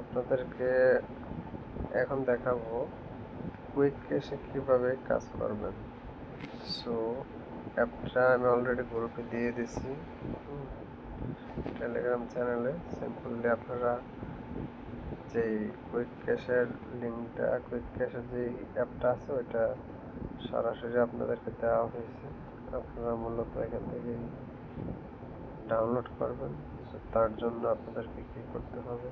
আপনাদেরকে এখন দেখাবো কুইক ক্যাশে কীভাবে কাজ করবেন। সো অ্যাপটা আমি অলরেডি গ্রুপে দিয়ে দিছি। টেলিগ্রাম চ্যানেলে সিম্পলি আপনারা যেই কুইক ক্যাশের লিঙ্কটা কুইক ক্যাশের যেই অ্যাপটা আছে, ওইটা সরাসরি আপনাদেরকে দেওয়া হয়েছে। আপনারা মূলত এখান থেকে ডাউনলোড করবেন। তার জন্য আপনাদেরকে কি করতে হবে?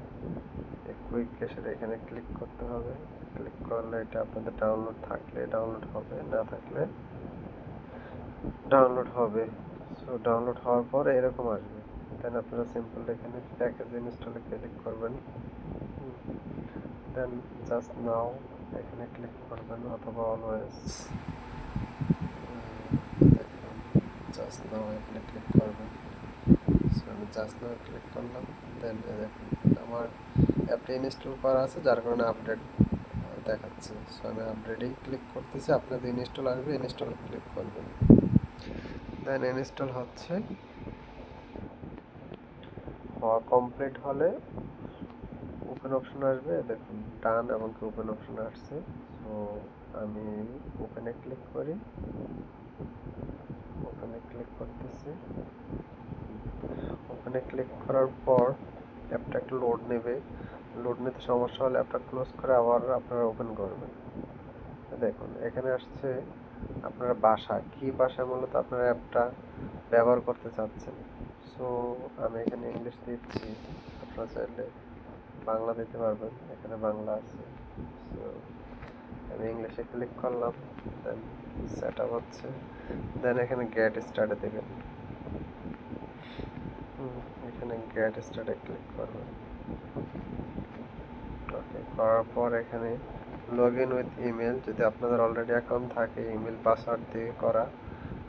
কুইক ক্যাশের এখানে ক্লিক করতে হবে। ক্লিক করলে এটা আপনাদের ডাউনলোড থাকলে ডাউনলোড হবে, না থাকলে ডাউনলোড হবে। সো ডাউনলোড হওয়ার পর এরকম আসবে। দেন আপনারা সিম্পল এখানে প্যাকেজ ইনস্টলে ক্লিক করবেন। দেন জাস্ট নাও এখানে ক্লিক করবেন অথবা অলওয়েজ জাস্ট নাও এখানে ক্লিক করবেন। আমি জাস্ট নাও ক্লিক করলাম। দেন আমার অ্যাপটা ইনস্টল করা আছে, যার কারণে আপডেট দেখাচ্ছে। সো আমি আপডেটেই ক্লিক করতেছি, আপনাদের ইনস্টল আসবে ইনস্টল ক্লিক করবেন। দেন ইনস্টল হচ্ছে হওয়া কমপ্লিট হলে ওপেন অপশন আসবে দেখুন ডান এবং ওপেন অপশন আসছে। সো আমি ওপেনে ক্লিক করি। ওপেনে ক্লিক করতেছি। ওপেনে ক্লিক করার পর অ্যাপটা একটু লোড নেবে। লোড নিতে সমস্যা হলে অ্যাপটা ক্লোজ করে আবার আপনারা ওপেন করবেন। দেখুন, এখানে আসছে আপনার বাসা। কি ভাষা মূলত? আপনার অ্যাপটা ব্যবহার করতে চাচ্ছেন। সো আমি এখানে ইংলিশ দিচ্ছি। আপনারা চাইলে বাংলা দিতে পারবেন। এখানে বাংলা আছে। সো আমি ইংলিশে ক্লিক করলাম দেন সেট আপ হচ্ছে। দেন এখানে গেট স্টার্টে দেবেন। এখানে গেট স্টার্টে ক্লিক করবেন ওকে করার পর এখানে লগ ইন উইথ ইমেল যদি আপনাদের অলরেডি অ্যাকাউন্ট থাকে ইমেল পাসওয়ার্ড দিয়ে করা।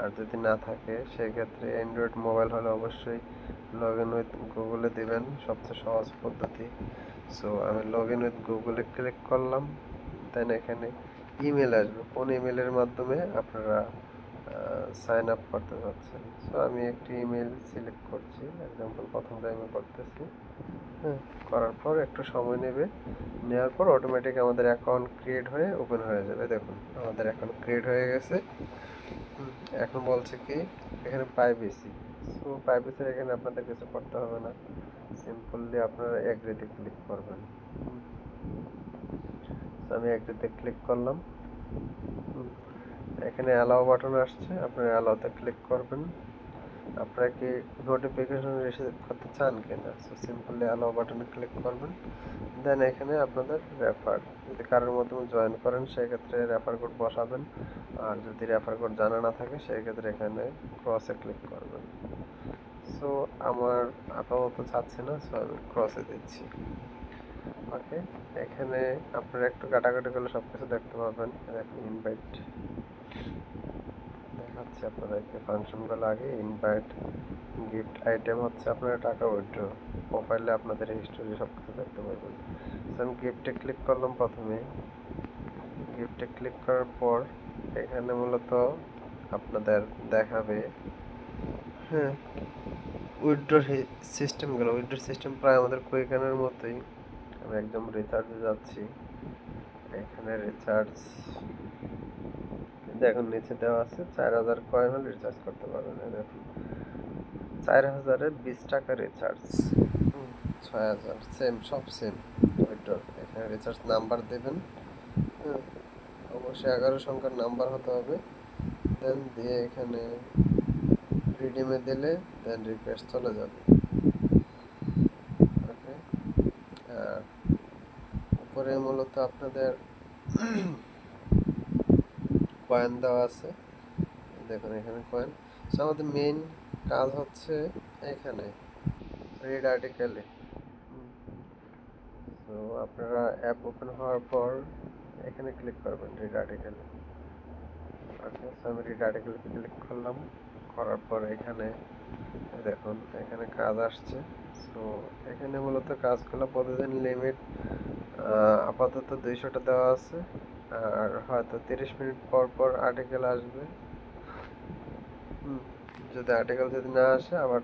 আর যদি না থাকে, সেক্ষেত্রে অ্যান্ড্রয়েড মোবাইল হলে অবশ্যই লগ ইন উইথ গুগলে দিবেন, সবচেয়ে সহজ পদ্ধতি। সো আমি লগ ইন উইথ গুগলে ক্লিক করলাম দেন এখানে ইমেল আসবে। কোন ইমেলের মাধ্যমে আপনারা সাইন আপ করতে চাচ্ছেন। সো আমি একটি ইমেল সিলেক্ট করছি। এক্সাম্পল প্রথম টাইমে করতেছি। হ্যাঁ করার পর একটু সময় নেবে। নেওয়ার পর অটোমেটিক আমাদের অ্যাকাউন্ট ক্রিয়েট হয়ে ওপেন হয়ে যাবে। দেখুন, আমাদের অ্যাকাউন্ট ক্রিয়েট হয়ে গেছে। এখন বলছে কি, এখানে প্রাইভেসি সো প্রাইভেসির এখানে আপনাদের কিছু করতে হবে না। সিম্পলি আপনারা এগ্রিতে ক্লিক করবেন। আমি এগ্রিতে ক্লিক করলাম। এখানে অ্যালাও বাটন আসছে আপনারা অ্যালাওতে ক্লিক করবেন। আপনারা কি নোটিফিকেশন রিসিভ করতে চান কিনা? সো সিম্পলি অ্যালাও বাটনে ক্লিক করবেন। দেন এখানে আপনাদের রেফার যদি কারোর মাধ্যমে জয়েন করেন, সেক্ষেত্রে রেফার কোড বসাবেন। আর যদি রেফার কোড জানা না থাকে, সেক্ষেত্রে এখানে ক্রসে ক্লিক করবেন। সো আমার আপাতত চাচ্ছে না সো আমি ক্রসে দিচ্ছি। ওকে এখানে আপনারা একটু কাটাকাটি করলে সব কিছু দেখতে পাবেন। দেখুন ইনভাইট দেখাচ্ছি আপনাদেরকে। ফাংশনগুলো আগে ইনভাইট গিফট আইটেম হচ্ছে আপনারা টাকা উইথড্র প্রোফাইলে আপনাদের হিস্টোরি সব কিছু দেখতে পারবেন। আমি গিফটে ক্লিক করলাম প্রথমে। গিফটে ক্লিক করার পর এখানে মূলত আপনাদের দেখাবে হ্যাঁ উইথড্র সিস্টেমগুলো উইথড্র সিস্টেম প্রায় আমাদের কুইকানের মতোই। আমি একদম রিচার্জে যাচ্ছি। এখানে রিচার্জ দেখুন নিচে দেওয়া আছে, চার হাজার কয়েন হলে রিচার্জ করতে পারবেন দেখুন। চার হাজারে বিশ টাকা রিচার্জ ছয় হাজার সেম সব সেম এখানে রিচার্জ নাম্বার দেবেন। অবশ্যই এগারো সংখ্যার নাম্বার হতে হবে। দেন দিয়ে এখানে রিডিমে দিলে দেন রিকোয়েস্ট চলে যাবে। ওকে উপরে মূলত আপনাদের কয়েন দেওয়া আছে। দেখুন এখানে কয়েন সো আমাদের মেইন কাজ হচ্ছে এখানে রিড আর্টিকেলে তো আপনারা অ্যাপ ওপেন হওয়ার পর এখানে ক্লিক করবেন রিড আর্টিকেলে ওকে সো আমি রিড আর্টিকেলে ক্লিক করলাম। করার পর এখানে দেখুন, এখানে কাজ আসছে। তো এখানে মূলত কাজগুলো প্রতিদিন লিমিট আপাতত দুইশোটা দেওয়া আছে। আর হয়তো তিরিশ মিনিট পর পর আর্টিকেল আসবে। যদি আর্টিকেল যদি না আসে, আবার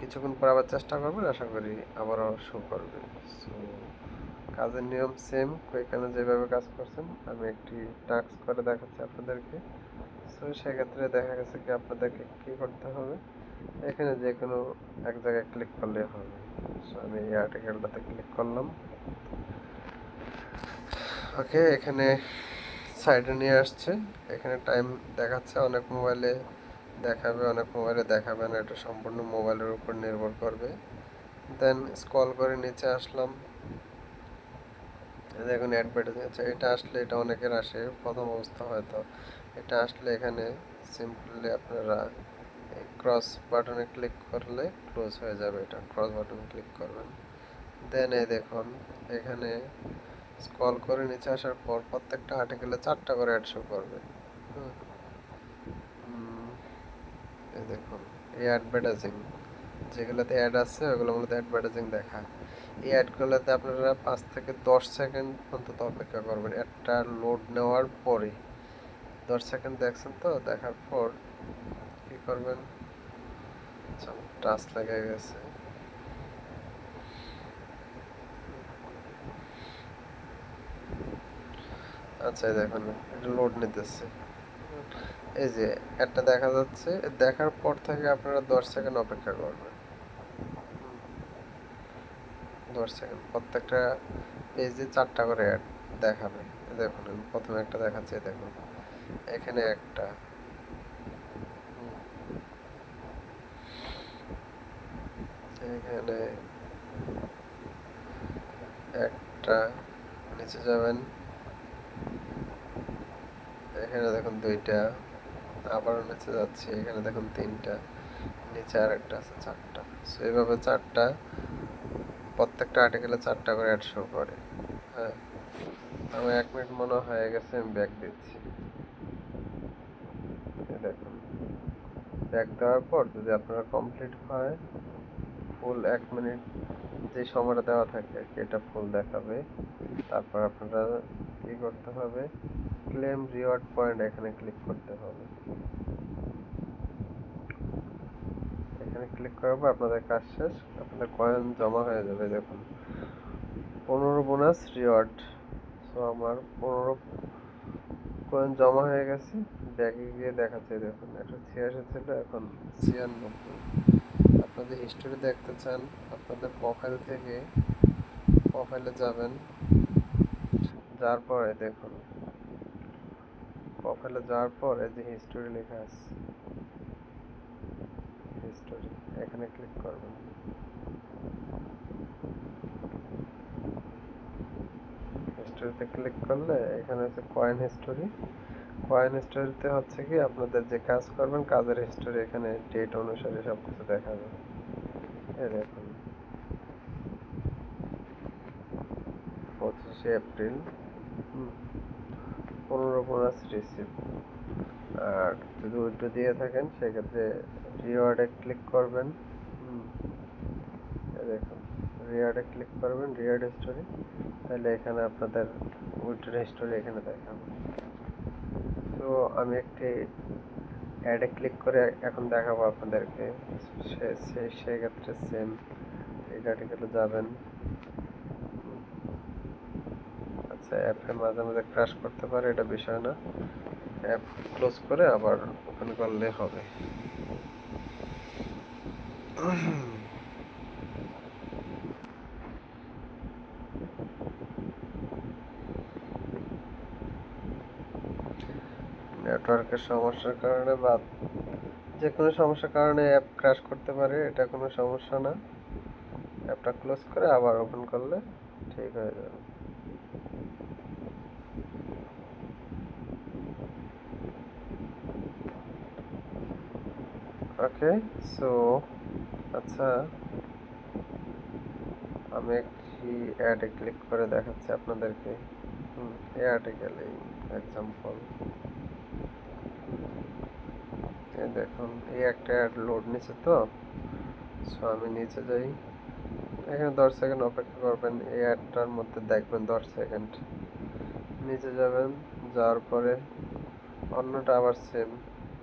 কিছুক্ষণ পর আবার চেষ্টা করবেন, আশা করি আবারও শো করবে সো কাজের নিয়ম সেম এখানে যেভাবে কাজ করছেন, আমি একটি টাস্ক করে দেখাচ্ছি আপনাদেরকে। সো সেক্ষেত্রে দেখা গেছে কি আপনাদেরকে কী করতে হবে? এখানে যে কোনো এক জায়গায় ক্লিক করলে হবে। সো আমি এই আর্টিকেলটাতে ক্লিক করলাম। ওকে এখানে সাইডে নিয়ে আসছে। এখানে টাইম দেখাচ্ছে, অনেক মোবাইলে দেখাবে, অনেক মোবাইলে দেখাবে না, এটা সম্পূর্ণ মোবাইলের উপর নির্ভর করবে। দেন স্ক্রল করে নিচে আসলাম। দেখুন অ্যাডভার্টাইজ আছে। এটা আসলে এটা অনেকের আসে, প্রথম অবস্থা হয়তো। এটা আসলে এখানে সিম্পলি আপনারা ক্রস বাটনে ক্লিক করলে ক্লোজ হয়ে যাবে এটা। ক্রস বাটনে ক্লিক করবেন। দেন এই দেখুন, এখানে স্ক্রল করে নিচে আসার পর প্রত্যেকটা আর্টিকেলে চারটা করে অ্যাড শো করবে। এই দেখুন, এই অ্যাডভার্টাইজিং যেগুলোতে অ্যাড আছে, ওগুলো মূলত অ্যাডভার্টাইজিং দেখা। এই অ্যাডগুলোতে আপনারা পাঁচ থেকে দশ সেকেন্ড অন্তত অপেক্ষা করবেন। একটা লোড নেওয়ার পরে দশ সেকেন্ড দেখছেন তো, দেখার পর কি করবেন? টাচ লেগে গেছে। আচ্ছা দেখুন এটা লোড নিতেছে। এই যে, একটা দেখা যাচ্ছে, দেখার পর থেকে আপনারা দশ সেকেন্ড অপেক্ষা করবেন। দশ সেকেন্ড প্রত্যেকটা পেজে চারটা করে অ্যাড দেখাবে। দেখুন প্রথমে একটা দেখাচ্ছি দেখুন। এখানে একটা। এখানে একটা, নিচে যাবেন। এখানে দেখুন দুইটা আবারও নিচে যাচ্ছে, এখানে দেখুন তিনটা, নিচে আর একটা আছে চারটা। সো এইভাবে চারটা, প্রত্যেকটা আর্টিকেলে চারটা করে অ্যাড শো করে। হ্যাঁ আমার এক মিনিট মনে হয়ে গেছে, আমি ব্যাক দিচ্ছি। দেখুন ব্যাক দেওয়ার পর যদি আপনারা কমপ্লিট হয় ফুল এক মিনিট যে সময়টা দেওয়া থাকে এটা ফুল দেখাবে। তারপর আপনারা কি করতে হবে? ক্লেম রিওয়ার্ড পয়েন্ট এখানে ক্লিক করতে হবে। এখানে ক্লিক করার পর আপনাদের কাজ শেষ। আপনাদের কয়েন জমা হয়ে যাবে, দেখুন। পনেরো বোনাস রিওয়ার্ড সো আমার পনেরো কয়েন জমা হয়ে গেছে। ব্যাগে গিয়ে দেখাচ্ছে, দেখুন, একটা ছিয়াশি ছিল, এখন ছিয়ানব্বই। আপনাদের হিস্টোরি দেখতে চান, আপনাদের প্রোফাইল থেকে প্রোফাইলে যাবেন। যার পরে দেখুন। প্রোফাইলে যাওয়ার পর এই যে হিস্টোরি লেখা আছে হিস্টোরি এখানে ক্লিক করবেন। হিস্টোরিতে ক্লিক করলে এখানে হচ্ছে কয়েন হিস্টোরি কয়েন হিস্টোরিতে হচ্ছে কি আপনাদের যে কাজ করবেন কাজের হিস্টোরি এখানে ডেট অনুসারে সব কিছু দেখা যাবে। দেখুন। পঁচিশে এপ্রিল হুম, পনেরো বোনাস রিসিভ আর যদি উইথড্র দিয়ে থাকেন, সেক্ষেত্রে রিওয়ার্ডে ক্লিক করবেন। দেখুন রিওয়ার্ডে ক্লিক করবেন রিওয়ার্ড হিস্টোরি তাহলে এখানে আপনাদের উইথড্র হিস্টোরি এখানে দেখাবে। তো আমি একটি অ্যাডে ক্লিক করে এখন দেখাবো আপনাদেরকে। সেক্ষেত্রে সেম এই আর্টিকেলে যাবেন। আচ্ছা অ্যাপে মাঝে মাঝে ক্র্যাশ করতে পারে, এটা বিষয় না। অ্যাপ ক্লোজ করে আবার ওপেন করলে হবে। নেটওয়ার্কের সমস্যার কারণে বা যে কোনো সমস্যার কারণে অ্যাপ ক্র্যাশ করতে পারে, এটা কোনো সমস্যা না। অ্যাপটা ক্লোজ করে আবার ওপেন করলে ঠিক হয়ে যাবে। ওকে সো আচ্ছা আমি একটি অ্যাডে ক্লিক করে দেখাচ্ছি আপনাদেরকে। এই আর্টিকেল এই এক্সাম্পল দেখুন, এই একটা অ্যাড লোড নিচ্ছে তো সো আমি নিচে যাই। এখানে দশ সেকেন্ড অপেক্ষা করবেন, এই অ্যাডটার মধ্যে দেখবেন দশ সেকেন্ড নিচে যাবেন, যাওয়ার পরে অন্যটা আবার সেম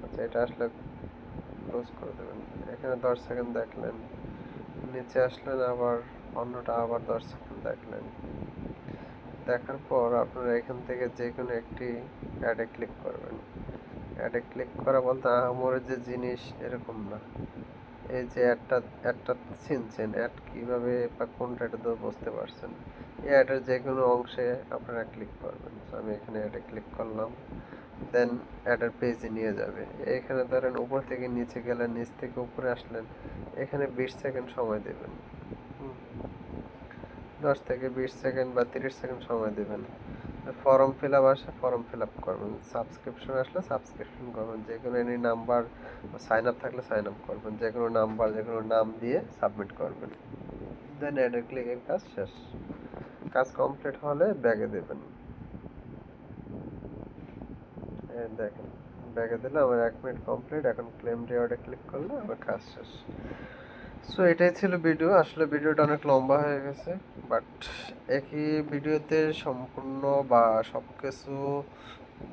আচ্ছা এটা আসলে ক্লোজ করে দেবেন। এখানে দশ সেকেন্ড দেখলেন, নিচে আসলেন, আবার অন্যটা আবার দশ সেকেন্ড দেখলেন। দেখার পর আপনারা এখান থেকে যে কোনো একটি অ্যাডে ক্লিক করবেন। অ্যাডে ক্লিক করা বলতে আহামরি যে জিনিস এরকম না। এই যে অ্যাডটা অ্যাডটা চিনছেন অ্যাড কীভাবে বা কোনটা এটা তো বুঝতে পারছেন। এই অ্যাডের যে কোনো অংশে আপনারা ক্লিক করবেন। আমি এখানে অ্যাডে ক্লিক করলাম। দেন অ্যাডের পেজে নিয়ে যাবে। এখানে ধরেন উপর থেকে নিচে গেলেন, নিচ থেকে উপরে আসলেন, এখানে বিশ সেকেন্ড সময় দেবেন। দশ থেকে বিশ সেকেন্ড বা তিরিশ সেকেন্ড সময় দেবেন। ফর্ম ফিল আপ আসে ফর্ম ফিল আপ করবেন। সাবস্ক্রিপশন আসলে সাবস্ক্রিপশন করবেন। যে কোনো এনি নাম্বার সাইন আপ থাকলে সাইন আপ করবেন। যে কোনো নাম্বার যে কোনো নাম দিয়ে সাবমিট করবেন। দেন অ্যাডের ক্লিকের কাজ শেষ। কাজ কমপ্লিট হলে ব্যাগে দেবেন এই দেখেন। ব্যাগে দিলে আমার এক মিনিট কমপ্লিট এখন ক্লেম রেওয়ার্ডে ক্লিক করলে আমার কাজ শেষ। সো এটাই ছিল ভিডিও আসলে ভিডিওটা অনেক লম্বা হয়ে গেছে বাট একই ভিডিওতে সম্পূর্ণ বা সব কিছু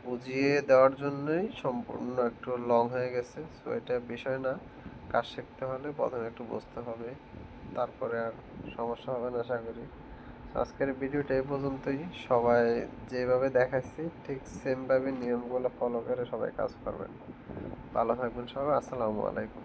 বুঝিয়ে দেওয়ার জন্যই সম্পূর্ণ একটু লং হয়ে গেছে। সো এটা বিষয় না। কাজ শিখতে হলে প্রথমে একটু বুঝতে হবে, তারপরে আর সমস্যা হবে না, আশা করি। আজকের ভিডিওটা এই পর্যন্তই। সবাই যেভাবে দেখাচ্ছি ঠিক সেমভাবে নিয়মগুলো ফলো করে সবাই কাজ করবেন। ভালো থাকবেন সবাই, আসসালামু আলাইকুম।